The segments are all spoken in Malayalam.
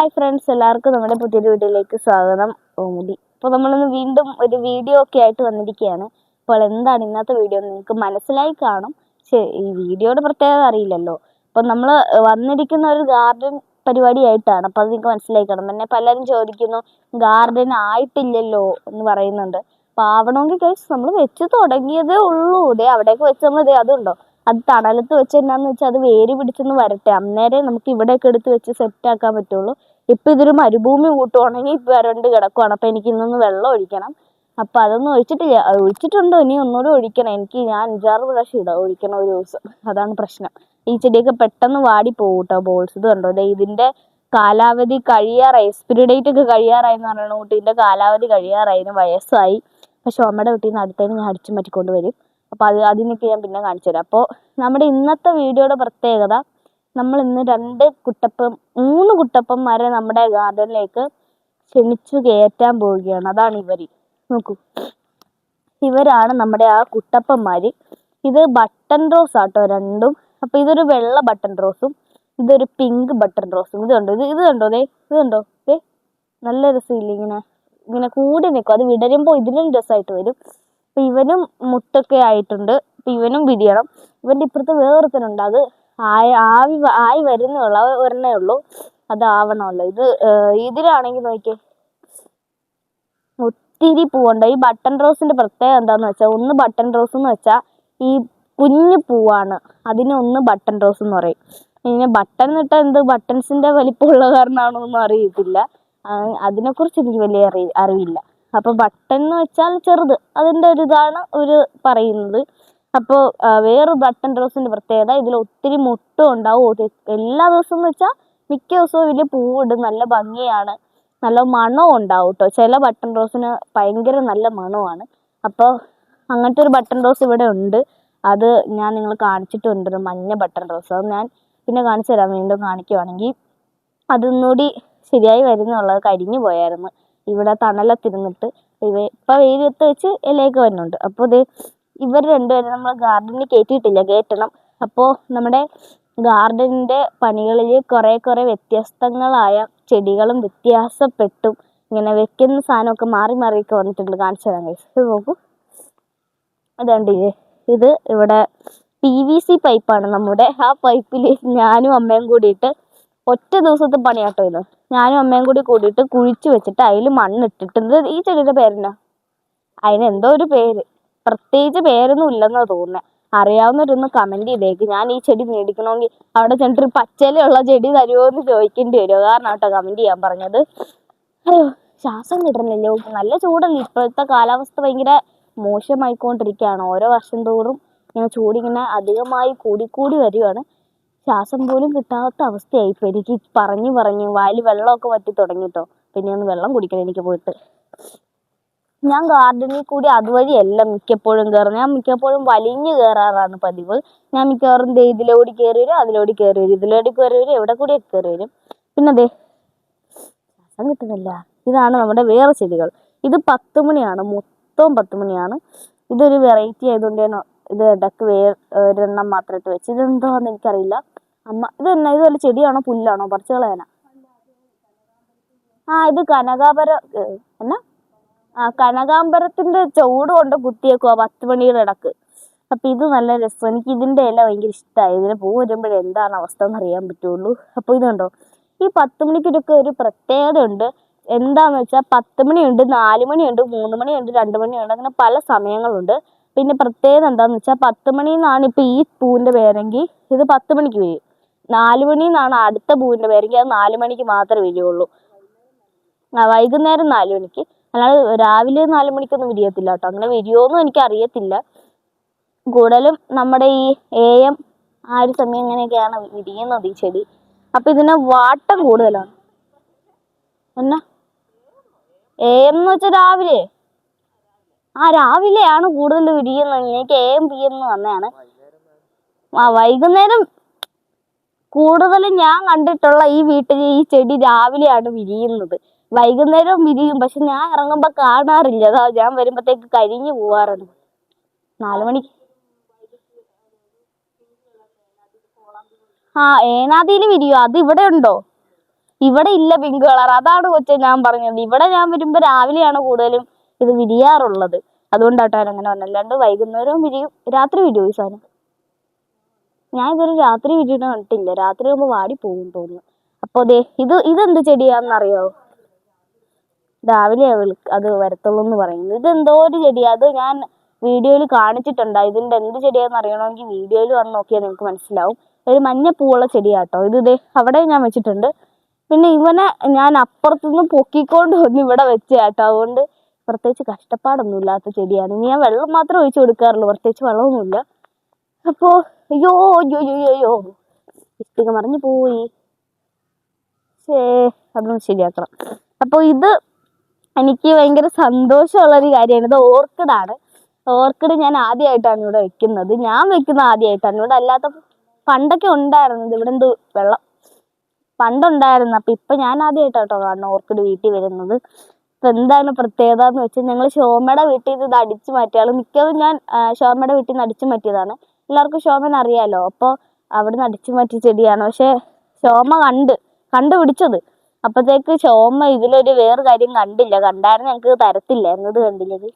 ഹായ് ഫ്രണ്ട്സ് എല്ലാവർക്കും നമ്മുടെ പുതിയൊരു വീഡിയോയിലേക്ക് സ്വാഗതം. ഓമുടി അപ്പോൾ നമ്മളിന്ന് വീണ്ടും ഒരു വീഡിയോ ഒക്കെ ആയിട്ട് വന്നിരിക്കുകയാണ്. അപ്പോൾ എന്താണ് ഇന്നത്തെ വീഡിയോ എന്ന് നിങ്ങൾക്ക് മനസ്സിലായി കാണും. ഈ വീഡിയോയുടെ പ്രത്യേകത അറിയില്ലല്ലോ. അപ്പോൾ നമ്മൾ വന്നിരിക്കുന്ന ഒരു ഗാർഡൻ പരിപാടിയായിട്ടാണ്. അപ്പോൾ അത് നിങ്ങൾക്ക് മനസ്സിലായി കാണും. പിന്നെ പലരും ചോദിക്കുന്നു ഗാർഡൻ ആയിട്ടില്ലല്ലോ എന്ന് പറയുന്നുണ്ട്. അപ്പോൾ ആവണമെങ്കിൽ കഴിച്ച് നമ്മൾ വെച്ച് തുടങ്ങിയതേ ഉള്ളൂ. ഇതേ അവിടേക്ക് വെച്ച് നമ്മൾ ഇതേ അതുണ്ടോ? അത് തണലത്ത് വെച്ച് എന്നാന്ന് വെച്ചാൽ അത് വേര് പിടിച്ചൊന്ന് വരട്ടെ. അന്നേരം നമുക്ക് ഇവിടെയൊക്കെ എടുത്ത് വെച്ച് സെറ്റ് ആക്കാൻ പറ്റുള്ളൂ. ഇപ്പൊ ഇതൊരു മരുഭൂമി കൂട്ടുവാണെങ്കിൽ ഇപ്പൊ വരണ്ട് കിടക്കുവാണ്. അപ്പൊ എനിക്ക് ഇന്നൊന്ന് വെള്ളം ഒഴിക്കണം. അപ്പൊ അതൊന്നും ഒഴിച്ചിട്ടില്ല അത് ഒഴിച്ചിട്ടുണ്ടോ. ഇനി ഒന്നുകൂടെ ഒഴിക്കണം. എനിക്ക് ഞാൻ അഞ്ചാറ് പ്രാവശ്യം ഇടാം ഒഴിക്കണം ഒരു ദിവസം. അതാണ് പ്രശ്നം. ഈ ചെടിയൊക്കെ പെട്ടെന്ന് വാടി പോകും കേട്ടോ ബോൾസ്. ഇത് കണ്ടോ? ദേ ഇതിന്റെ കാലാവധി കഴിയാറായി. എക്സ്പിരി ഡേറ്റ് ഒക്കെ കഴിയാറായി എന്ന് പറയുന്ന കൂട്ടി കാലാവധി കഴിയാറായി. വയസ്സായി. പക്ഷെ അമ്മയുടെ വീട്ടിൽ നിന്ന് അടുത്തതിന് ഞാൻ അടിച്ചു മാറ്റിക്കൊണ്ട് വരും. അപ്പോൾ അത് അതിനൊക്കെ ഞാൻ പിന്നെ കാണിച്ചു തരാം അപ്പോൾ നമ്മുടെ ഇന്നത്തെ വീഡിയോയുടെ പ്രത്യേകത നമ്മൾ ഇന്ന് രണ്ട് കുട്ടപ്പം മൂന്ന് കുട്ടപ്പന്മാരെ നമ്മുടെ ഗാർഡനിലേക്ക് ക്ഷണിച്ചു കയറ്റാൻ പോവുകയാണ്. അതാണ് ഇവർ നോക്കൂ. ഇവരാണ് നമ്മുടെ ആ കുട്ടപ്പന്മാർ ഇത് ബട്ടൺ റോസ് ആട്ടോ രണ്ടും. അപ്പോൾ ഇതൊരു വെള്ള ബട്ടൺ റോസും ഇതൊരു പിങ്ക് ബട്ടൺ റോസും. ഇത് കണ്ടോ? ഇത് ഇത് കണ്ടോ ദേ? ഇത് കണ്ടോ? ദേ നല്ല രസമില്ല ഇങ്ങനെ? ഇങ്ങനെ കൂടി നിൽക്കും അത് വിടരുമ്പോൾ ഇതിനും രസമായിട്ട് വരും. അപ്പം ഇവനും മുട്ടൊക്കെ ആയിട്ടുണ്ട്. അപ്പം ഇവനും വിരിയണം. ഇവന്റെ ഇപ്പുറത്ത് വേറൊരുത്തനുണ്ട്. അത് ആയി ആവി ആയി വരുന്നേ ഉള്ളൂ അത് ഒരെണ്ണേ ഉള്ളൂ. അതാവണമല്ലോ. ഇത് ഇതിലാണെങ്കിൽ നോക്കിയേ. ഒത്തിരി പൂവുണ്ട്. ഈ ബട്ടൺ റോസിന്റെ പ്രത്യേകത എന്താന്ന് വെച്ചാൽ ഒന്ന് ബട്ടൺ റോസ് എന്ന് വെച്ചാൽ ഈ കുഞ്ഞു പൂവാണ്. അതിനെ ഒന്ന് ബട്ടൺ റോസ് എന്ന് പറയും. പിന്നെ ബട്ടൺ എന്നിട്ട് എന്ത്? ബട്ടൺസിന്റെ വലിപ്പമുള്ള കാരണമാണോ ഒന്നും അറിയത്തില്ല അതിനെക്കുറിച്ച് എനിക്ക് വലിയ അറിയില്ല അപ്പോൾ ബട്ടൺ എന്ന് വെച്ചാൽ ചെറുത്. അതിന്റെ ഒരു ഇതാണ് ഒരു പറയുന്നത്. അപ്പോൾ വേറെ ബട്ടൺ റോസിന്റെ പ്രത്യേകത ഇതിൽ ഒത്തിരി മുട്ടും ഉണ്ടാവും. എല്ലാ ദിവസവും എന്ന് വെച്ചാൽ മിക്ക ദിവസവും ഇതിൽ പൂവിടും. നല്ല ഭംഗിയാണ്. നല്ല മണവും ഉണ്ടാവും കേട്ടോ ചില ബട്ടൺ റോസിന് ഭയങ്കര നല്ല മണമാണ് അപ്പോൾ അങ്ങനത്തെ ഒരു ബട്ടൺ റോസ് ഇവിടെ ഉണ്ട്. അത് ഞാൻ നിങ്ങൾ കാണിച്ചിട്ടുണ്ട്. ഒരു മഞ്ഞ ബട്ടൺ റോസ് അത് ഞാൻ പിന്നെ കാണിച്ചു തരാം. വീണ്ടും കാണിക്കുവാണെങ്കിൽ അതൊന്നുകൂടി ശരിയായി വരുന്നുള്ളത് കരിഞ്ഞു പോയായിരുന്നു. ഇവിടെ തണലത്തിരുന്നിട്ട് ഇവ ഇപ്പം വെയിലത്ത് വെച്ച് ഇലയൊക്കെ വരുന്നുണ്ട്. അപ്പോൾ ഇത് ഇവർ രണ്ടുപേരും നമ്മൾ ഗാർഡനിൽ കയറ്റിയിട്ടില്ല കയറ്റണം അപ്പോൾ നമ്മുടെ ഗാർഡനിന്റെ പണികളിൽ കുറേ കുറേ വ്യത്യസ്തങ്ങളായ ചെടികളും വ്യത്യാസപ്പെട്ടും ഇങ്ങനെ വെക്കുന്ന സാധനമൊക്കെ മാറി മാറിയൊക്കെ വന്നിട്ടുണ്ട്. കാണിച്ചു തരാൻ കഴിച്ചു ഇത് നോക്കൂ. അതുകൊണ്ടില്ലേ ഇത് ഇവിടെ പി വി സി പൈപ്പാണ് നമ്മുടെ ആ പൈപ്പിൽ ഞാനും അമ്മയും കൂടിയിട്ട് ഒറ്റ ദിവസത്തെ പണിയാട്ടോ ഇത്. ഞാനും അമ്മയും കൂടി കൂടിയിട്ട് കുഴിച്ചു വെച്ചിട്ട് അതിൽ മണ്ണിട്ടിട്ട്. ഈ ചെടിയുടെ പേരെന്നാ? അതിന് എന്തോ ഒരു പേര്. പ്രത്യേകിച്ച് പേരൊന്നും ഇല്ലെന്നാ തോന്നുന്നത് അറിയാവുന്നവരൊന്ന് കമന്റ് ചെയ്തേക്ക്. ഞാൻ ഈ ചെടി മേടിക്കണമെങ്കിൽ അവിടെ ചെന്നിട്ട് ഒരു പച്ചയിലുള്ള ചെടി തരുമോ എന്ന് ചോദിക്കേണ്ടി വരുമോ കാരണം കേട്ടോ കമന്റ് ചെയ്യാൻ പറഞ്ഞത്. ശ്വാസം കിട്ടണില്ലല്ലോ. നല്ല ചൂടല്ലേ? ഇപ്പോഴത്തെ കാലാവസ്ഥ ഭയങ്കര മോശമായിക്കൊണ്ടിരിക്കുകയാണ്. ഓരോ വർഷം തോറും ഇങ്ങനെ ചൂടിങ്ങനെ അധികമായി കൂടിക്കൂടി വരികയാണ്. ശ്വാസം പോലും കിട്ടാത്ത അവസ്ഥയായി ഇപ്പൊ എനിക്ക്. പറഞ്ഞു പറഞ്ഞു വായിൽ വെള്ളമൊക്കെ വറ്റി തുടങ്ങിട്ടോ പിന്നെ ഒന്ന് വെള്ളം കുടിക്കണം എനിക്ക് പോയിട്ട്. ഞാൻ ഗാർഡനിൽ കൂടി അതുവഴിയല്ല മിക്കപ്പോഴും കയറുന്നത് ഞാൻ മിക്കപ്പോഴും വലിഞ്ഞു കയറാറാണ് പതിവ്. ഞാൻ മിക്കവാറും ദേ ഇതിലോടി കയറി വരും അതിലോടി കയറി വരും ഇതിലോടി കയറി വരും എവിടെ കൂടി കയറി വരും പിന്നെ ദേ ശ്വാസം കിട്ടുന്നില്ല. ഇതാണ് നമ്മുടെ വേറെ ചെടികൾ. ഇത് പത്ത് മണിയാണ് മൊത്തം പത്ത് മണിയാണ്. ഇതൊരു വെറൈറ്റി ആയതുകൊണ്ട് ഞാൻ ഇത് ഇടയ്ക്ക് വേ ഒരെണ്ണം മാത്രം ഇട്ട് വെച്ച്. ഇതെന്തോന്ന് എനിക്കറിയില്ല. അമ്മ ഇത് എന്നാ ഇത് വല്ല ചെടിയാണോ പുല്ലാണോ പറിച്ചു കളയാനാ? ആ ഇത് കനകാപര എന്നാ? ആ കനകാമ്പരത്തിന്റെ ചൂട് കൊണ്ട് കുത്തിയേക്കുവാ പത്ത് മണിയുടെ ഇടയ്ക്ക്. അപ്പൊ ഇത് നല്ല രസം. എനിക്ക് ഇതിന്റെ ഇല ഭയങ്കര ഇഷ്ടമായി ഇതിന് പൂ വരുമ്പോഴേ എന്താണ് അവസ്ഥ എന്ന് അറിയാൻ പറ്റുള്ളൂ. അപ്പൊ ഇത് കണ്ടോ? ഈ പത്ത് മണിക്കൊക്കെ ഒരു പ്രത്യേകത ഉണ്ട് എന്താന്ന് വെച്ചാൽ പത്ത് മണിയുണ്ട് നാല് മണിയുണ്ട് മൂന്ന് മണിയുണ്ട് രണ്ട് മണിയുണ്ട് അങ്ങനെ പല സമയങ്ങളുണ്ട്. പിന്നെ പ്രത്യേകത എന്താന്ന് വെച്ചാൽ പത്ത് മണി എന്നാണ് ഇപ്പൊ ഈ പൂവിന്റെ പേരെങ്കിൽ ഇത് പത്ത് മണിക്ക് വരും. നാല് മണി എന്നാണ് അടുത്ത പൂവിന്റെ പേരെങ്കിൽ അത് നാല് മണിക്ക് മാത്രമേ വരികയുള്ളൂ വൈകുന്നേരം നാല് മണിക്ക്. അല്ലാതെ രാവിലെ നാല് മണിക്കൊന്നും വിരിയത്തില്ല കേട്ടോ അങ്ങനെ വിരിയോന്നും എനിക്ക് അറിയത്തില്ല കൂടുതലും നമ്മുടെ ഈ എ ആ ഒരു സമയം ഇങ്ങനെയൊക്കെയാണ് വിരിയുന്നത് ഈ ചെടി. അപ്പൊ ഇതിന് വാട്ടം കൂടുതലാണ്. എന്നാ? എ എന്ന് വെച്ചാൽ രാവിലെ. ആ രാവിലെയാണ് കൂടുതൽ വിരിയുന്നത്. എനിക്ക് എം പി എം എന്ന് വന്നതാണ്. ആ വൈകുന്നേരം കൂടുതലും ഞാൻ കണ്ടിട്ടുള്ള ഈ വീട്ടിൽ ഈ ചെടി രാവിലെയാണ് വിരിയുന്നത്. വൈകുന്നേരം വിരിയും പക്ഷെ ഞാൻ ഇറങ്ങുമ്പോ കാണാറില്ല. അതാ ഞാൻ വരുമ്പത്തേക്ക് കരിഞ്ഞു പോവാറുണ്ട്. നാലുമണി ആ ഏനാദിയിൽ വിരിയോ? അത് ഇവിടെ ഉണ്ടോ? ഇവിടെ ഇല്ല പിങ്ക് കളർ അതാണ് കൊച്ചെ ഞാൻ പറഞ്ഞത്. ഇവിടെ ഞാൻ വരുമ്പോ രാവിലെയാണ് കൂടുതലും ഇത് വിരിയാറുള്ളത്. അതുകൊണ്ടാട്ടോ അങ്ങനെ പറഞ്ഞത്. വൈകുന്നേരവും വിരിയും. രാത്രി വിരിയോ ഈ സാധനം? ഞാൻ ഇതൊരു രാത്രി വിരിയണ കണ്ടിട്ടില്ല. രാത്രി ആകുമ്പോൾ വാടി പോകും തോന്നുന്നു. അപ്പോൾ ദേ ഇത് ഇതെന്ത് ചെടിയാണെന്നറിയാവോ രാവിലെ അത് വരത്തുള്ളൂ എന്ന് പറയുന്നത് ഇത് എന്തോ ഒരു ചെടിയാ അത് ഞാൻ വീഡിയോയിൽ കാണിച്ചിട്ടുണ്ട്. ഇതിന്റെ എന്ത് ചെടിയാന്ന് അറിയണമെങ്കിൽ വീഡിയോയിൽ വന്ന് നോക്കിയാൽ നിങ്ങൾക്ക് മനസ്സിലാവും. ഒരു മഞ്ഞ പൂവുള്ള ചെടിയാട്ടോ. ഇത് ദേ അവിടെ ഞാൻ വെച്ചിട്ടുണ്ട്. പിന്നെ ഇവനെ ഞാൻ അപ്പുറത്തുനിന്ന് പൊക്കിക്കൊണ്ട് വന്ന് ഇവിടെ വെച്ച കേട്ടോ അതുകൊണ്ട് പ്രത്യേകിച്ച് കഷ്ടപ്പാടൊന്നും ഇല്ലാത്ത ചെടിയാണ് ഞാൻ വെള്ളം മാത്രം ഒഴിച്ചു കൊടുക്കാറുള്ളൂ. പ്രത്യേകിച്ച് വെള്ളമൊന്നുമില്ല അപ്പോ അയ്യോ അയ്യോ അയ്യോ, അയ്യോ ഇഷ്ടിക മറിഞ്ഞു പോയി. ശേ അതൊന്ന് ശരിയാക്കണം. അപ്പോൾ ഇത് എനിക്ക് ഭയങ്കര സന്തോഷമുള്ള ഒരു കാര്യമാണ്. ഇത് ഓർക്കിഡാണ്. ഓർക്കിഡ് ഞാൻ ആദ്യമായിട്ടാണ് ഇവിടെ വെക്കുന്നത്. ഞാൻ വെക്കുന്നത് ആദ്യമായിട്ടാണ് ഇവിടെ അല്ലാത്ത പണ്ടൊക്കെ ഉണ്ടായിരുന്നത് ഇവിടെ എന്ത് വെള്ളം? പണ്ടുണ്ടായിരുന്നു. അപ്പൊ ഇപ്പൊ ഞാൻ ആദ്യമായിട്ടാട്ടോ കാണുന്നത് ഓർക്കിഡ് വീട്ടിൽ വരുന്നത്. ഇപ്പൊ എന്താണ് പ്രത്യേകത എന്ന് വെച്ചാൽ ഞങ്ങൾ ഷോമയുടെ വീട്ടിൽ നിന്ന് ഇത് അടിച്ചു മാറ്റിയാലും മിക്കതും ഞാൻ ഷോമയുടെ വീട്ടിൽ നിന്ന് അടിച്ചു മാറ്റിയതാണ്. എല്ലാവർക്കും ശോമനെ അറിയാലോ. അപ്പോൾ അവിടെ നിന്ന് അടിച്ചു മാറ്റിയ ചെടിയാണ്. പക്ഷെ ശോമ കണ്ട് കണ്ടുപിടിച്ചത്. അപ്പത്തേക്ക് ചോമ ഇതിലൊരു വേറെ കാര്യം കണ്ടില്ല. കണ്ടായിരുന്നു ഞങ്ങൾക്ക് തരത്തില്ലായിരുന്നു. ഇത് കണ്ടില്ലത്.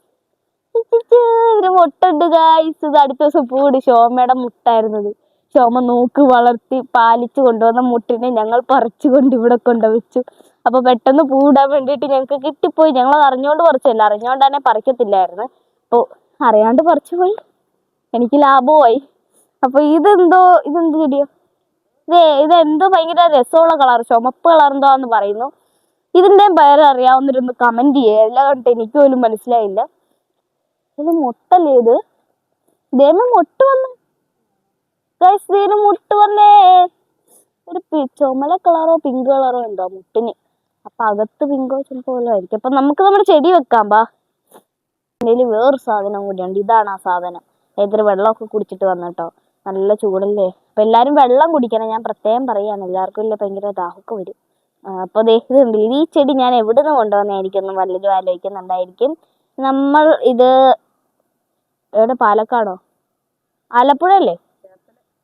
ഇവർ മുട്ടുണ്ട് ഗായ്സ് ഇത് അടുത്ത ദിവസം പൂടി ശോമയുടെ മുട്ടായിരുന്നത്. ചോമ നോക്ക് വളർത്തി പാലിച്ചു കൊണ്ടുവന്ന മുട്ടിനെ ഞങ്ങൾ പറിച്ചു കൊണ്ട് ഇവിടെ കൊണ്ടുവച്ചു. അപ്പൊ പെട്ടെന്ന് പൂടാൻ വേണ്ടിയിട്ട് ഞങ്ങൾക്ക് കിട്ടിപ്പോയി. ഞങ്ങൾ അറിഞ്ഞുകൊണ്ട് പറിച്ചല്ല അറിഞ്ഞോണ്ട് തന്നെ പറിക്കത്തില്ലായിരുന്നു. അപ്പൊ അറിയാണ്ട് പറിച്ചു പോയി. എനിക്ക് ലാഭമായി. അപ്പൊ ഇതെന്തോ ഇതെന്ത് ചെടിയോ? ഇത് ഇതെന്തോ ഭയങ്കര രസമുള്ള കളർ ചുമപ്പ് കളർ എന്താന്ന് പറയുന്നു. ഇതിന്റെ പേര് അറിയാവുന്നവരൊന്ന് കമന്റ് ചെയ്യുക എല്ലാം കണ്ടിട്ട് എനിക്ക് പോലും മനസ്സിലായില്ല. ഇത് മുട്ടല്ലേ ഇത്? ദേമ മുട്ട വന്ന്. ഇതിന് മുട്ട വന്നേ. ഒരു ചുമല കളറോ പിങ്ക് കളറോ എന്തോ മുട്ടിന്. അപ്പൊ അകത്ത് പിങ്കോ ചുമപ്പോ വല്ലതും ആയിരിക്കും. അപ്പൊ നമുക്ക് നമ്മുടെ ചെടി വെക്കാം ബാ. എന്റെ വേറൊരു സാധനം കൂടിയുണ്ട്. ഇതാണ് ആ സാധനം. ഏതൊരു വെള്ളമൊക്കെ കുടിച്ചിട്ട് വന്നിട്ടോ നല്ല ചൂടല്ലേ? അപ്പൊ എല്ലാരും വെള്ളം കുടിക്കണം. ഞാൻ പ്രത്യേകം പറയാണ് എല്ലാവർക്കും ഇല്ല? ഭയങ്കര ദാഹമൊക്കെ വരും. ആ, അപ്പൊ ദേ ഇത് കണ്ടില്ലേ ഈ ചെടി ഞാൻ എവിടുന്ന് കൊണ്ടുവന്നായിരിക്കും എന്ന് വല്ലതും ആലോചിക്കുന്നുണ്ടായിരിക്കും. നമ്മൾ ഇത് എവിടെ? പാലക്കാടോ? ആലപ്പുഴ അല്ലേ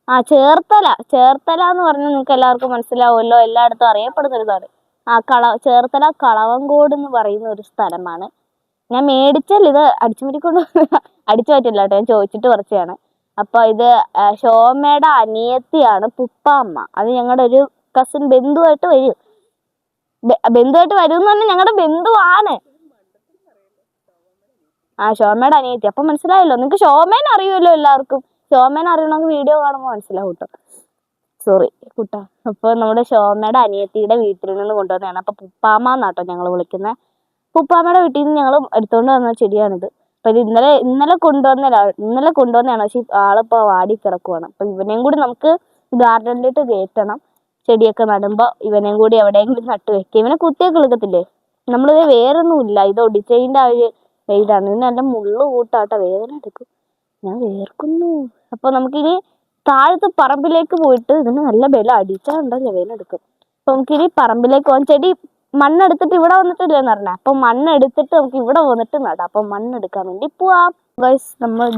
ആ ചേർത്തല. ചേർത്തല എന്ന് പറഞ്ഞാൽ നിങ്ങൾക്ക് എല്ലാവർക്കും മനസ്സിലാവുമല്ലോ. എല്ലായിടത്തും അറിയപ്പെടുന്ന ഒരു സ്ഥലം ആ കള ചേർത്തല കളവങ്കോട് എന്ന് പറയുന്ന ഒരു സ്ഥലമാണ്. ഞാൻ മേടിച്ചാൽ ഇത് അടിച്ചു മാറ്റിക്കൊണ്ട് അടിച്ചു മാറ്റില്ല കേട്ടോ. ഞാൻ ചോദിച്ചിട്ട് കുറച്ചാണ് അപ്പൊ ഇത് ശോമയുടെ അനിയത്തിയാണ് പുപ്പാമ്മ. അത് ഞങ്ങളുടെ ഒരു കസിൻ ബന്ധുവായിട്ട് വരും. ബന്ധുവായിട്ട് വരും എന്ന് പറഞ്ഞാൽ ഞങ്ങളുടെ ബന്ധുവാണ്. ആ ശോമയുടെ അനിയത്തി. അപ്പൊ മനസ്സിലായല്ലോ നിങ്ങൾക്ക് ശോമേനെ അറിയുമല്ലോ എല്ലാവർക്കും. ശോമേനെ അറിയണമെങ്കിൽ വീഡിയോ കാണുമ്പോൾ മനസ്സിലാവും സോറി കുട്ടാ. അപ്പൊ നമ്മുടെ ശോമയുടെ അനിയത്തിയുടെ വീട്ടിൽ നിന്ന് കൊണ്ടുവന്നതാണ്. അപ്പൊ പുപ്പാമ്മ എന്നാട്ടോ ഞങ്ങൾ വിളിക്കുന്നത് പുപ്പാമ്മയുടെ വീട്ടിൽ നിന്ന് ഞങ്ങൾ എടുത്തോണ്ട് വന്ന ചെടിയാണിത്. അപ്പൊ ഇത് ഇന്നലെ ഇന്നലെ കൊണ്ടുവന്ന ഇന്നലെ കൊണ്ടുവന്നതാണ്. പക്ഷെ ആളിപ്പോ വാടി കിടക്കുവാണ്. അപ്പൊ ഇവനേം കൂടി നമുക്ക് ഗാർഡനിലിട്ട് കയറ്റണം. ചെടിയൊക്കെ നടുമ്പോ ഇവനേം കൂടി എവിടെയെങ്കിലും നട്ട് വെക്കുക ഇവനെ കുത്തിയൊക്കെ എടുക്കത്തില്ലേ? നമ്മളിത് വേറൊന്നുമില്ല. ഇത് ഒടിച്ചതിന്റെ ആ ഒരു വെയിലാണ് ഇതിന് നല്ല മുള്ളു കൂട്ടാട്ടോ. വേദന എടുക്കും. ഞാൻ വേർക്കുന്നു. അപ്പോൾ നമുക്കിനി താഴത്തെ പറമ്പിലേക്ക് പോയിട്ട് ഇതിന് നല്ല ബലം അടിച്ചാൽ ഉണ്ടല്ലോ വേദന എടുക്കും. അപ്പൊ നമുക്കിനി പറമ്പിലേക്ക് പോകാൻ ചെടി മണ്ണെടുത്തിട്ട് ഇവിടെ വന്നിട്ടില്ലെന്ന് പറഞ്ഞ. അപ്പൊ മണ്ണെടുത്തിട്ട് നമുക്ക് ഇവിടെ വന്നിട്ട് നടാം. അപ്പൊ മണ്ണെടുക്കാൻ വേണ്ടി പോവാം. ഗൈസ് നമ്മൾ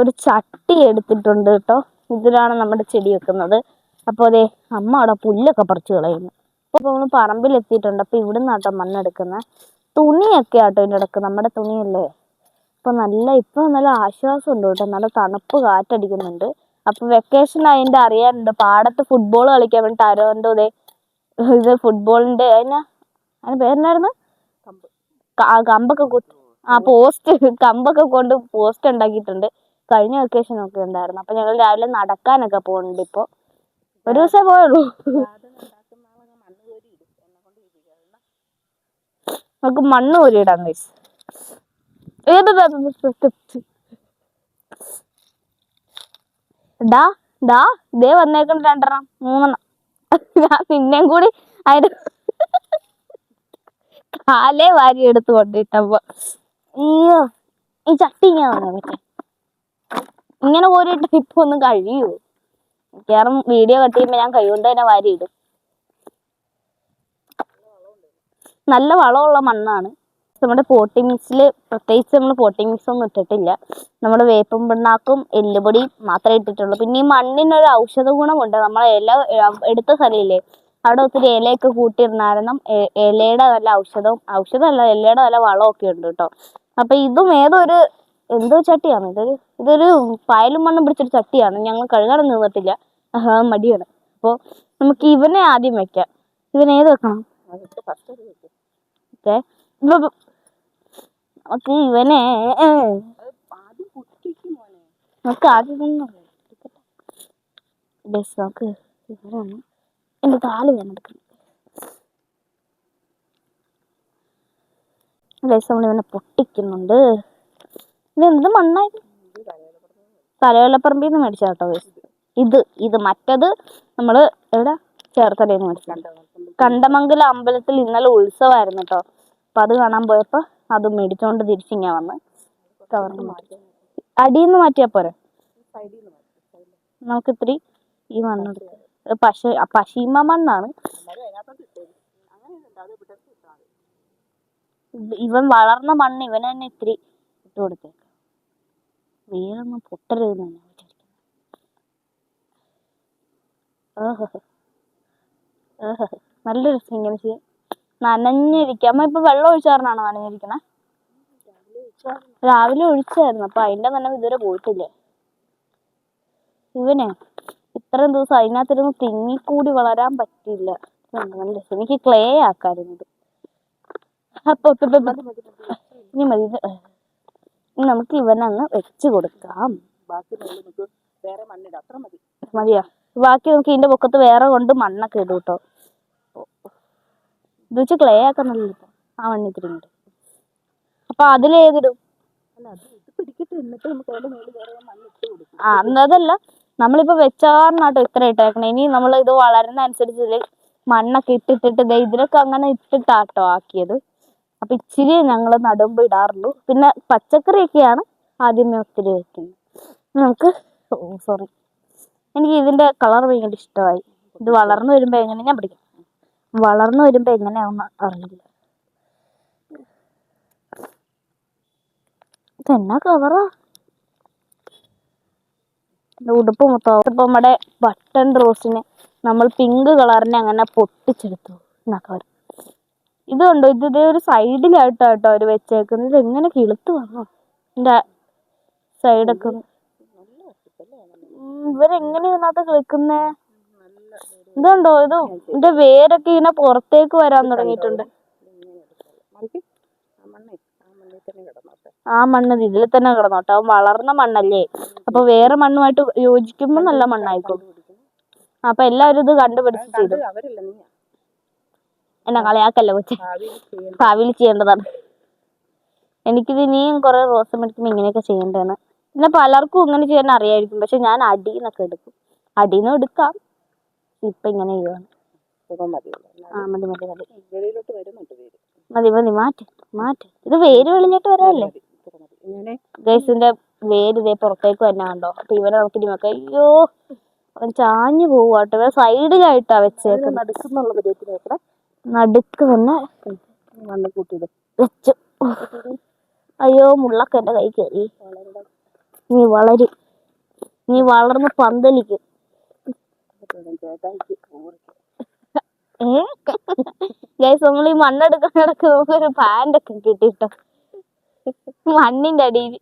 ഒരു ചട്ടി എടുത്തിട്ടുണ്ട് കേട്ടോ. ഇതിലാണ് നമ്മുടെ ചെടി വെക്കുന്നത്. അപ്പോൾ അതെ അമ്മ അവിടെ പുല്ലൊക്കെ പറിച്ചു കളയുന്നു. അപ്പോൾ നമ്മൾ പറമ്പിലെത്തിയിട്ടുണ്ട്. അപ്പോൾ ഇവിടെ നിന്നാട്ടോ മണ്ണെടുക്കുന്നത് തുണിയൊക്കെ ആട്ടോ ഇതിന്റെ ഇടയ്ക്ക്. നമ്മുടെ തുണിയല്ലേ? അപ്പോൾ നല്ല ഇപ്പൊ നല്ല ആശ്വാസം ഉണ്ട് കേട്ടോ. നല്ല തണുപ്പ് കാറ്റടിക്കുന്നുണ്ട്. അപ്പോൾ വെക്കേഷൻ അതിന്റെ അറിയാനുണ്ട്. പാടത്ത് ഫുട്ബോൾ കളിക്കാൻ വേണ്ടി എന്തോ ഇതേ ഇത് ഫുട്ബോളിന്റെ അതിനാ അതിന് പേരെന്നായിരുന്നു? കമ്പൊക്കെ കുത്തി ആ പോസ്റ്റ് കമ്പൊക്കെ കൊണ്ട് പോസ്റ്റ് ഉണ്ടാക്കിയിട്ടുണ്ട്. കഴിഞ്ഞ വെക്കേഷൻ ഒക്കെ ഉണ്ടായിരുന്നു. അപ്പൊ ഞങ്ങൾ രാവിലെ നടക്കാനൊക്കെ പോകുന്നുണ്ട് ഇപ്പൊ. ഒരു ദിവസമേ പോയുള്ളൂ. നമുക്ക് മണ്ണ് കോരിയിടാം ഗൈസ് ഏത് ഡാ ഡാ ഇതേ വന്നേക്കണ്ട രണ്ടെണ്ണം. മൂന്നെണ്ണം. ഞാൻ പിന്നെയും കൂടി അതിന്റെ കാലേ വാരി എടുത്ത് കൊണ്ടിട്ടപ്പോ. അയ്യോ ഈ ചട്ടി ഇങ്ങനെ വേണോ പറ്റേ ഇങ്ങനെ ഒരു ട്രിപ്പ് ഒന്നും കഴിയൂ. മിക്കവാറും വീഡിയോ കട്ട് ചെയ്യുമ്പോ ഞാൻ കൈകൊണ്ട് തന്നെ വാരി ഇടും. നല്ല വളമുള്ള മണ്ണാണ്. നമ്മുടെ പോട്ടി മിക്സിൽ പ്രത്യേകിച്ച് നമ്മൾ പോട്ടി മിക്സ് ഒന്നും ഇട്ടിട്ടില്ല. നമ്മൾ വേപ്പും പിണ്ണാക്കും എല്ലുപൊടി മാത്രമേ ഇട്ടിട്ടുള്ളൂ. പിന്നെ ഈ മണ്ണിനൊരു ഔഷധ ഗുണമുണ്ട്. നമ്മൾ ഇല എടുത്ത സ്ഥലമില്ലേ അവിടെ ഒത്തിരി ഇലയൊക്കെ കൂട്ടിയിരുന്നായിരുന്നു. ഇലയുടെ നല്ല ഔഷധവും ഔഷധമല്ല ഇലയുടെ നല്ല വളമൊക്കെ ഉണ്ട് കേട്ടോ. അപ്പൊ ഇതും ഏതൊരു എന്തോ ചട്ടിയാണ് ഇതൊരു ഇതൊരു പായലും മണ്ണും പിടിച്ചൊരു ചട്ടിയാണ്. ഞങ്ങൾ കഴുകാനൊന്നും നിന്നിട്ടില്ല. മടിയാണ്. അപ്പോൾ നമുക്ക് ഇവനെ ആദ്യം വെക്കാം. ഇവൻ ഏത് വെക്കണം? ഓക്കെ നമുക്ക് ഇവനെ നമുക്ക് ആദ്യം തന്നെ ബസ് നമുക്ക് ഇവനാണ് എന്റെ കാൽ വേണം എടുക്കണം. ബസ് നമ്മൾ ഇവനെ പൊട്ടിക്കുന്നുണ്ട്. ഇത് എന്ത് മണ്ണായത് തലയോലപ്പറമ്പിൽ നിന്ന് മേടിച്ച കേട്ടോ ബസ് ഇത് ഇത് മറ്റത് നമ്മൾ എവിടെ? ചേർത്തലേന്ന് നിന്ന് കണ്ടമംഗല. കണ്ടമംഗലം അമ്പലത്തിൽ ഇന്നലെ ഉത്സവമായിരുന്നു കേട്ടോ അപ്പൊ അത് കാണാൻ പോയപ്പോ അത് മേടിച്ചോണ്ട് തിരിച്ചിങ്ങ വന്ന് കവറിൽ മാറ്റി. അടിയിൽ നിന്ന് മാറ്റിയാ പോരെ? നമുക്ക് ഇത്തിരി ഈ ഇത് പശ പശീമ മണ്ണാണ്. ഇവൻ വളർന്ന മണ്ണ് ഇവന് തന്നെ ഇത്തിരി ഇട്ട് കൊടുത്തേക്ക. വേറൊന്നും പൊട്ടരുത് ഞാൻ നല്ല രസം ഇങ്ങനെ ചെയ്യാൻ നനഞ്ഞിരിക്കുക അമ്മ ഇപ്പൊ വെള്ളം ഒഴിച്ചാറിനാണോ നനഞ്ഞിരിക്കണേ? രാവിലെ ഒഴിച്ചായിരുന്നു. അപ്പൊ അതിന്റെ നനവ് ഇതുവരെ പോയിട്ടില്ലേ. ഇവനെ ഇത്രയും ദിവസം അതിനകത്തിരുന്ന് തിങ്ങിക്കൂടി വളരാൻ പറ്റില്ല. എനിക്ക് ക്ലേ ആക്കാറുണ്ട് അപ്പൊ ഇനി മതി. നമുക്ക് ഇവനങ്ങ് വെച്ച് കൊടുക്കാം. മതിയോ? ബാക്കി നമുക്ക് ഇതിന്റെ പൊക്കത്ത് വേറെ കൊണ്ട് മണ്ണൊക്കെ ഇടും കേട്ടോ ഇത് വെച്ച് ക്ലേ ആക്കണല്ലോ ഇപ്പൊ ആ മണ്ണിൽ തിരിഞ്ഞിട്ട് അപ്പൊ അതിലേതിടും? ഇത് ആ അതല്ല നമ്മളിപ്പോ വെച്ചാറിനാട്ടോ ഇത്ര ഇട്ടേക്കണേ. ഇനി നമ്മൾ ഇത് വളരുന്ന അനുസരിച്ച് ഇതിൽ മണ്ണൊക്കെ ഇട്ടിട്ടിട്ട് ദേ ഇതിലൊക്കെ അങ്ങനെ ഇട്ടിട്ടാട്ടോ ആക്കിയത്. അപ്പൊ ഇച്ചിരി ഞങ്ങൾ നടുമ്പ് ഇടാറുള്ളൂ. പിന്നെ പച്ചക്കറിയൊക്കെയാണ് ആദ്യമേ ഒത്തിരി വെക്കുന്നത്. നമുക്ക് ഓ സോറി എനിക്ക് ഇതിന്റെ കളർ ഭയങ്കര ഇഷ്ടമായി. ഇത് വളർന്നു വരുമ്പോ എങ്ങനെ ഞാൻ പിടിക്കാം വളർന്നു വരുമ്പോ എങ്ങനെയാവുന്ന അറിയില്ല. ഇതെന്നാ കവറാ ഉടുപ്പ് മൊത്തം ഇപ്പൊ നമ്മുടെ ബട്ടൺ റോസിനെ നമ്മൾ പിങ്ക് കളറിനെ അങ്ങനെ പൊട്ടിച്ചെടുത്തു എന്നൊക്കെ കവർ ഇത് കണ്ടോ? ഇത് ഇതേ ഒരു സൈഡിലായിട്ടോ കേട്ടോ അവർ വെച്ചേക്കുന്നത്. ഇത് എങ്ങനെ കിളുത്ത് വന്നു? എന്റെ സൈഡൊക്കെ ഇവരെങ്ങനെയാണ് അത് ഇവരെങ്ങനെ ഇതിനകത്ത് കിളിക്കുന്നേ? ഇതുണ്ടോ? ഇത് ഇതിന്റെ വേരൊക്കെ ഇങ്ങനെ പുറത്തേക്ക് വരാൻ തുടങ്ങിയിട്ടുണ്ട്. ആ മണ്ണേ ഇതിൽ തന്നെ കിടന്നോട്ടെ. അവൻ വളർന്ന മണ്ണല്ലേ? അപ്പൊ വേറെ മണ്ണുമായിട്ട് യോജിക്കുമ്പോ നല്ല മണ്ണായിക്കോ? അപ്പൊ എല്ലാവരും ഇത് കണ്ടുപിടിച്ച് ചെയ്തു. എന്നാ കളിയാക്കല്ലേ കൊച്ചെ? ഭാവിയിൽ ചെയ്യണം ഭാവിയിൽ ചെയ്യേണ്ടതാണ്. എനിക്കിത് ഇനിയും കുറെ റോസ് മേടിക്കുമ്പോൾ ഇങ്ങനെയൊക്കെ ചെയ്യേണ്ടതാണ്. പിന്നെ പലർക്കും ഇങ്ങനെ ചെയ്യാൻ അറിയായിരിക്കും. പക്ഷെ ഞാൻ അടിന്നൊക്കെ എടുക്കും. അടിന്നും എടുക്കാം. ഇപ്പൊ ഇങ്ങനെ ചെയ്യുവാണ് സുഖം മതിയല്ലോ ആ മതി മതി മതി. വെളിയിലോട്ട് വരുന്നുണ്ട് പേര്. മതി മതി മാറ്റ് മാറ്റ്. ഇത് വേര് വെളിഞ്ഞിട്ട് വരാല്ലേ? ഇങ്ങനെ ഗൈസിന്റെ വേര് ഇതേ പുറത്തേക്ക് തന്നെ കണ്ടോ? അപ്പൊ ഇവനെ നോക്കി നോക്കാം അയ്യോ അവൻ ചാഞ്ഞു പോവാട്ടോ ഇവൻ സൈഡിലായിട്ടാ വെച്ചേക്കുന്നത് നടുക്കുന്നുള്ള വിധത്തിൽ വെക്കണേ നടുക്ക് തന്നെ മണ്ണ് കൂട്ടിയിടും. വെച്ചു. അയ്യോ മുള്ളൊക്കെ എന്റെ കൈ കയറി. നീ വളരും. നീ വളർന്ന് പന്തലിക്കും. ഗൈസ് നമ്മൾ ഈ മണ്ണെടുക്കുന്നിടക്ക് നമുക്കൊരു പാന്റ് ഒക്കെ കിട്ടിട്ടോ. മണ്ണിന്റെ അടിയിൽ.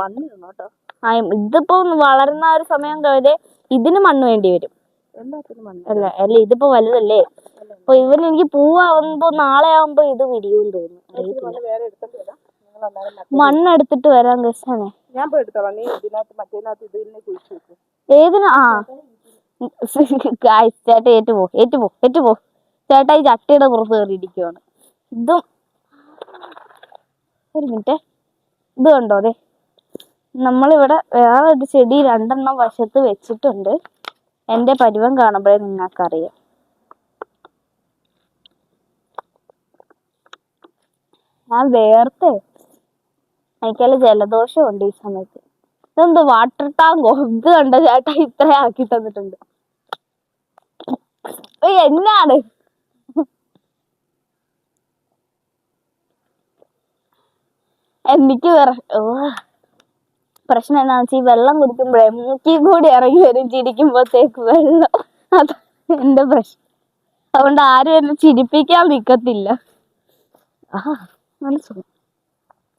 മണ്ണ് കേട്ടോ. ആ ഇതിപ്പോ വളരുന്ന ഒരു സമയം കഴിഞ്ഞ് ഇതിന് മണ്ണ് വേണ്ടി വരും. അല്ല അല്ല ഇതിപ്പോ വലുതല്ലേ? അപ്പൊ ഇവന് എനിക്ക് പൂവാകുമ്പോ നാളെ ആവുമ്പോ ഇത് വിരിയും തോന്നുന്നു. മണ്ണെടുത്തിട്ട് വരാൻ വെക്കും. ഏതിനാ? ആ. ചേട്ടാ ഏറ്റുപോ ഏറ്റുപോ ഏറ്റുപോ ചേട്ടാ ഈ ചട്ടിയുടെ പുറത്ത് കയറിയിരിക്കുവാണ്. ഇതും ഒരു മിനിറ്റ്. ഇത് കണ്ടോ അതെ നമ്മളിവിടെ വേറെ ഒരു ചെടി രണ്ടെണ്ണം വശത്ത് വെച്ചിട്ടുണ്ട്. എന്റെ പരുവം കാണുമ്പോഴേ നിങ്ങൾക്കറിയാം. ഞാൻ വേർത്തെ എനിക്കല്ല ജലദോഷം ഉണ്ട് ഈ സമയത്ത്. ഇതെന്ത് വാട്ടർ ടാങ്കോ ഇത് കണ്ട ചേട്ടാ? ഇത്ര ആക്കി തന്നിട്ടുണ്ട്. എന്നാണ് വേറെ ഓ പ്രശ്നം എന്താണെന്ന് വെച്ചാൽ ഈ വെള്ളം കുടിക്കുമ്പോഴേ മൂക്കി കൂടി ഇറങ്ങി വരും ചിരിക്കുമ്പോഴത്തേക്ക് വെള്ളം. അത് എന്റെ പ്രശ്നം. അതുകൊണ്ട് ആരും എന്നെ ചിരിപ്പിക്കാൻ നിൽക്കത്തില്ല ആ നല്ല സുഖം.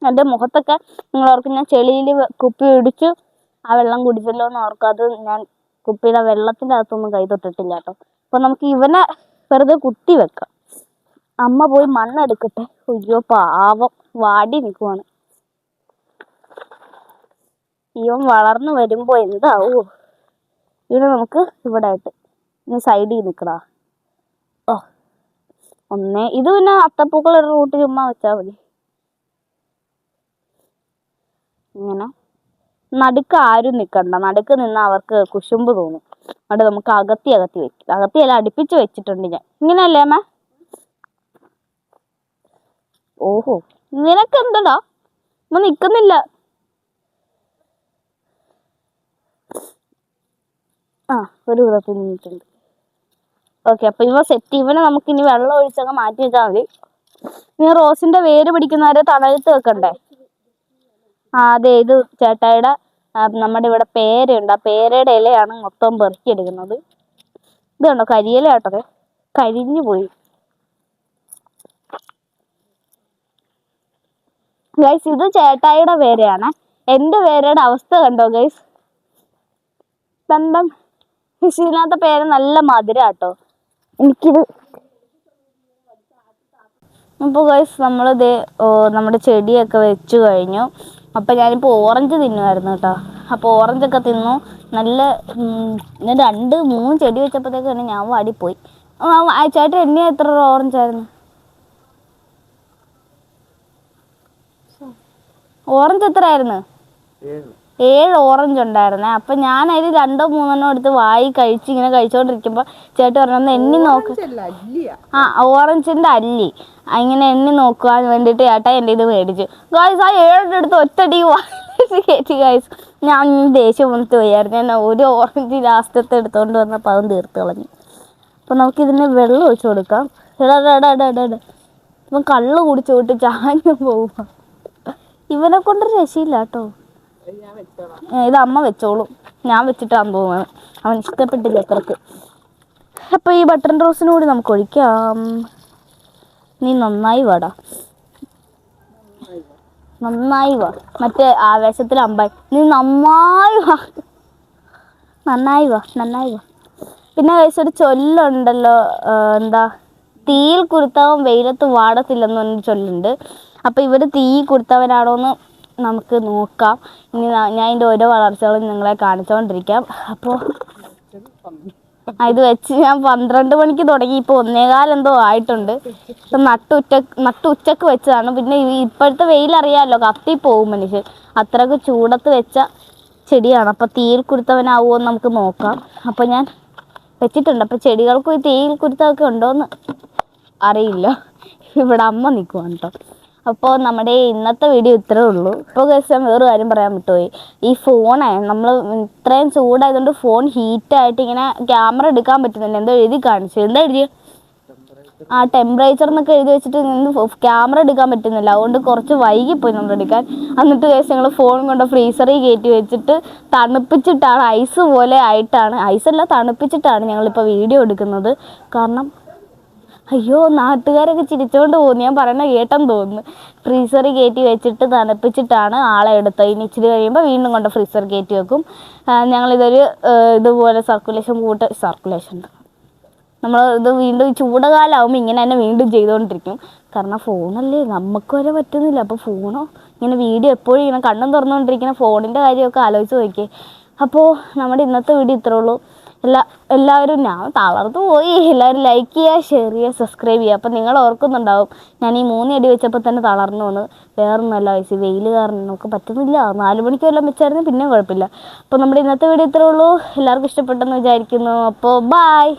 എന്റെ മുഖത്തൊക്കെ നിങ്ങൾ ഓർക്കും ഞാൻ ചെളിയിൽ കുപ്പി ഇടിച്ചു ആ വെള്ളം കുടിച്ചല്ലോ എന്ന് ഓർക്കും. അത് ഞാൻ കുപ്പിയുടെ വെള്ളത്തിന്റെ അകത്തൊന്നും കൈ തൊട്ടിട്ടില്ല കേട്ടോ. അപ്പോൾ നമുക്ക് ഇവനെ വെറുതെ കുത്തി വെക്കാം. അമ്മ പോയി മണ്ണെടുക്കട്ടെ അയ്യോ പാവം. വാടി നിൽക്കുവാണ് ഇവൻ വളർന്നു വരുമ്പോൾ എന്താവോ? ഇവിടെ നമുക്ക് ഇവിടെ ആയിട്ട് ഇനി സൈഡിൽ നിൽക്കടാ ഓ ഒന്നേ. ഇത് പിന്നെ അത്തപ്പൂക്കളുടെ റൂട്ട് ചുമ്മാ വെച്ചാൽ മതി. ഇങ്ങനെ. നടുക്ക് ആരും നിൽക്കണ്ട നടുക്ക് നിന്ന് അവർക്ക് കുശുമ്പ് തോന്നും. അവിടെ നമുക്ക് അകത്തി അകത്തി വെക്കും. അകത്തി അല്ല അടുപ്പിച്ച് വെച്ചിട്ടുണ്ട് ഞാൻ. ഇങ്ങനെയല്ലേ അമ്മ? ഓഹോ. നിനക്ക് എന്തടാ? അമ്മ നിക്കുന്നില്ല. ആ ഒരു വിധത്തിൽ നിന്നിട്ടുണ്ട്. ഓക്കെ അപ്പൊ ഇവ സെറ്റ് ഇവനെ നമുക്ക് ഇനി വെള്ളം ഒഴിച്ചങ്ങ് മാറ്റി വെച്ചാൽ മതി. ഇനി റോസിന്റെ വേര് പിടിക്കുന്നവരെ തണലത്ത് വെക്കണ്ടേ? ആ അതെ ഇത് ചേട്ടായിയുടെ ആ, നമ്മുടെ ഇവിടെ പേരയുണ്ട്. ആ പേരയുടെ ഇലയാണ് മൊത്തം പെറുക്കിയെടുക്കുന്നത്. ഇത് കണ്ടോ? കരിയില കേട്ടോ കരിഞ്ഞു പോയി. ഗൈസ് ഇത് ചേട്ടായിയുടെ പേരയാണ്. എന്റെ പേരയുടെ അവസ്ഥ കണ്ടോ ഗൈസ് ബന്ധം. ഇതിനകത്ത പേര് നല്ല മധുര കേട്ടോ. എനിക്കിത് അപ്പോൾ ഗൈസ് നമ്മൾ ദേ നമ്മുടെ ചെടിയൊക്കെ വെച്ചു കഴിഞ്ഞു. അപ്പോൾ ഞാനിപ്പോൾ ഓറഞ്ച് തിന്നുമായിരുന്നു കേട്ടോ. അപ്പോൾ ഓറഞ്ചൊക്കെ തിന്നു. നല്ല ഞാൻ രണ്ട് മൂന്ന് ചെടി വെച്ചപ്പോഴത്തേക്ക് തന്നെ ഞാൻ വാടിപ്പോയി. ചേട്ടൻ എണ്ണ എത്ര ഓറഞ്ച് ആയിരുന്നു? ഓറഞ്ച് എത്ര ആയിരുന്നു? ഏഴ് ഓറഞ്ച് ഉണ്ടായിരുന്നേ. അപ്പൊ ഞാൻ അതിൽ രണ്ടോ മൂന്നെണ്ണോ എടുത്ത് വായി കഴിച്ച് ഇങ്ങനെ കഴിച്ചോണ്ടിരിക്കുമ്പോ ചേട്ടൻ പറഞ്ഞു "ഒന്ന് എണ്ണി നോക്ക്. ആ ഓറഞ്ചിന്റെ അല്ലി. ഇങ്ങനെ എണ്ണി നോക്കുവാൻ വേണ്ടിട്ട് ചേട്ടാ എന്റെ ഇത് മേടിച്ചു. ഗായ്സ് ആ ഏഴെണ്ണം എടുത്ത് ഒറ്റടി കയറ്റി ഗായ്സ് ഞാൻ ദേഷ്യം വന്നിട്ട് പോയായിരുന്നു ഞാൻ ഒരു ഓറഞ്ച് ലാസ്റ്റത്തെ എടുത്തോണ്ട് വന്നപ്പോൾ അതും തീർത്ത് കളഞ്ഞു. അപ്പൊ നമുക്ക് ഇതിന് വെള്ളം ഒഴിച്ചു കൊടുക്കാം. എടാ എടാ എടാ എടാ എടാ എടാ. കള്ള് കുടിച്ചു വിട്ട് ചാഞ്ഞു പോവുക ഇവനെ കൊണ്ട് രക്ഷയില്ല കേട്ടോ. ഇത് അമ്മ വെച്ചോളും. ഞാൻ വെച്ചിട്ടാന്ന് തോന്നുന്നത് അവൻ ഇഷ്ടപ്പെട്ടില്ല അത്രയ്ക്ക്. അപ്പൊ ഈ റോസിന് കൂടി നമുക്ക് ഒഴിക്കാം. നീ നന്നായി വാടാ. നന്നായി വാ. മറ്റേ ആവേശത്തിൽ അമ്പായി നീ നന്നായി വാ. നന്നായി വാ നന്നായി വാ. പിന്നെ ഒരു ചൊല്ലുണ്ടല്ലോ. എന്താ? തീയിൽ കുരുത്തവൻ വെയിലത്ത് വാടത്തില്ലെന്ന് പറഞ്ഞൊരു ചൊല്ലുണ്ട്. അപ്പോൾ ഇവർ തീ കുരുത്തവനാണോ എന്ന് നമുക്ക് നോക്കാം. ഇനി ഞാൻ ഇതിന്റെ ഓരോ വളർച്ചകളും നിങ്ങളെ കാണിച്ചുകൊണ്ടിരിക്കാം അപ്പോൾ ഇത് വെച്ച് ഞാൻ പന്ത്രണ്ട് മണിക്ക് തുടങ്ങി. ഇപ്പോൾ ഒന്നേകാൽ എന്തോ ആയിട്ടുണ്ട്. ഇപ്പം നട്ടുച്ച നട്ടുച്ചക്ക് വെച്ചതാണ്. പിന്നെ ഇപ്പോഴത്തെ വെയിലറിയാമല്ലോ പോകും മനുഷ്യൻ. അത്രയ്ക്ക് ചൂടത്ത് വെച്ച ചെടിയാണ്. അപ്പോൾ തീയിൽ കുരുത്തവനാവുമോ എന്ന് നമുക്ക് നോക്കാം. അപ്പോൾ ഞാൻ വെച്ചിട്ടുണ്ട്. അപ്പോൾ ചെടികൾക്കും ഈ തീയിൽ കുരുത്തമൊക്കെ ഉണ്ടോയെന്ന് അറിയില്ല. ഇവിടെ അമ്മ നിൽക്കുവാണ് കേട്ടോ അപ്പോൾ നമ്മുടെ ഇന്നത്തെ വീഡിയോ ഇത്രേ ഉള്ളൂ. ഇപ്പോൾ ദിവസം വേറൊരു കാര്യം പറയാൻ വിട്ടുപോയി. ഈ ഫോണേ നമ്മൾ ഇത്രയും ചൂടായതുകൊണ്ട് ഫോൺ ഹീറ്റായിട്ട് ഇങ്ങനെ ക്യാമറ എടുക്കാൻ പറ്റുന്നില്ല. എന്തോ എഴുതി കാണിച്ചു. എന്താ എഴുതി ആ ടെമ്പറേച്ചർ എന്നൊക്കെ എഴുതി വെച്ചിട്ട് ക്യാമറ എടുക്കാൻ പറ്റുന്നില്ല. അതുകൊണ്ട് കുറച്ച് വൈകിപ്പോയി നമ്മൾ എടുക്കാൻ. എന്നിട്ട് ദിവസം ഞങ്ങൾ ഫോൺ കൊണ്ട് ഫ്രീസറിൽ കയറ്റി വെച്ചിട്ട് തണുപ്പിച്ചിട്ടാണ് ഐസ് പോലെ ആയിട്ടാണ് ഐസല്ല തണുപ്പിച്ചിട്ടാണ് ഞങ്ങളിപ്പോൾ വീഡിയോ എടുക്കുന്നത്. കാരണം അയ്യോ നാട്ടുകാരൊക്കെ ചിരിച്ചോണ്ട് പോകുന്നു. ഞാൻ പറയണ കേട്ടെന്ന് തോന്നുന്നു. ഫ്രീസറിൽ കയറ്റി വെച്ചിട്ട് തണുപ്പിച്ചിട്ടാണ് ആളെ എടുത്തത്. ഇനി ഇച്ചിരി കഴിയുമ്പോൾ വീണ്ടും കൊണ്ട് ഫ്രീസർ കയറ്റി വെക്കും. ഞങ്ങളിതൊരു ഇതുപോലെ സർക്കുലേഷൻ കൂട്ട് സർക്കുലേഷൻ. നമ്മൾ ഇത് വീണ്ടും ചൂടകാലാവുമ്പോൾ ഇങ്ങനെ തന്നെ വീണ്ടും ചെയ്തുകൊണ്ടിരിക്കും കാരണം ഫോണല്ലേ നമുക്ക് വരെ പറ്റുന്നില്ല. അപ്പോൾ ഫോണോ? ഇങ്ങനെ വീഡിയോ എപ്പോഴും ഇങ്ങനെ കണ്ണും തുറന്നുകൊണ്ടിരിക്കുന്ന ഫോണിന്റെ കാര്യമൊക്കെ ആലോചിച്ച് നോക്കിയേ. അപ്പോൾ നമ്മുടെ ഇന്നത്തെ വീഡിയോ ഇത്രേ ഉള്ളൂ. എല്ലാ എല്ലാവരും ഞാൻ തളർന്നു പോയി. എല്ലാവരും ലൈക്ക് ചെയ്യുക ഷെയർ ചെയ്യുക സബ്സ്ക്രൈബ് ചെയ്യുക. അപ്പം നിങ്ങൾ ഓർക്കുന്നുണ്ടാവും ഞാൻ ഈ മൂന്ന് അടി വെച്ചപ്പോൾ തന്നെ തളർന്നു വന്ന് വേറൊന്നുമല്ല വയസ്സ് വെയിൽ കാരണം നമുക്ക് പറ്റുന്നില്ല. നാല് മണിക്ക് വല്ലതും വെച്ചായിരുന്നു പിന്നെ കുഴപ്പമില്ല. അപ്പോൾ നമ്മുടെ ഇന്നത്തെ വീഡിയോ ഇത്രേ ഉള്ളൂ. എല്ലാവർക്കും ഇഷ്ടപ്പെട്ടെന്ന് വിചാരിക്കുന്നു. അപ്പോൾ ബായ്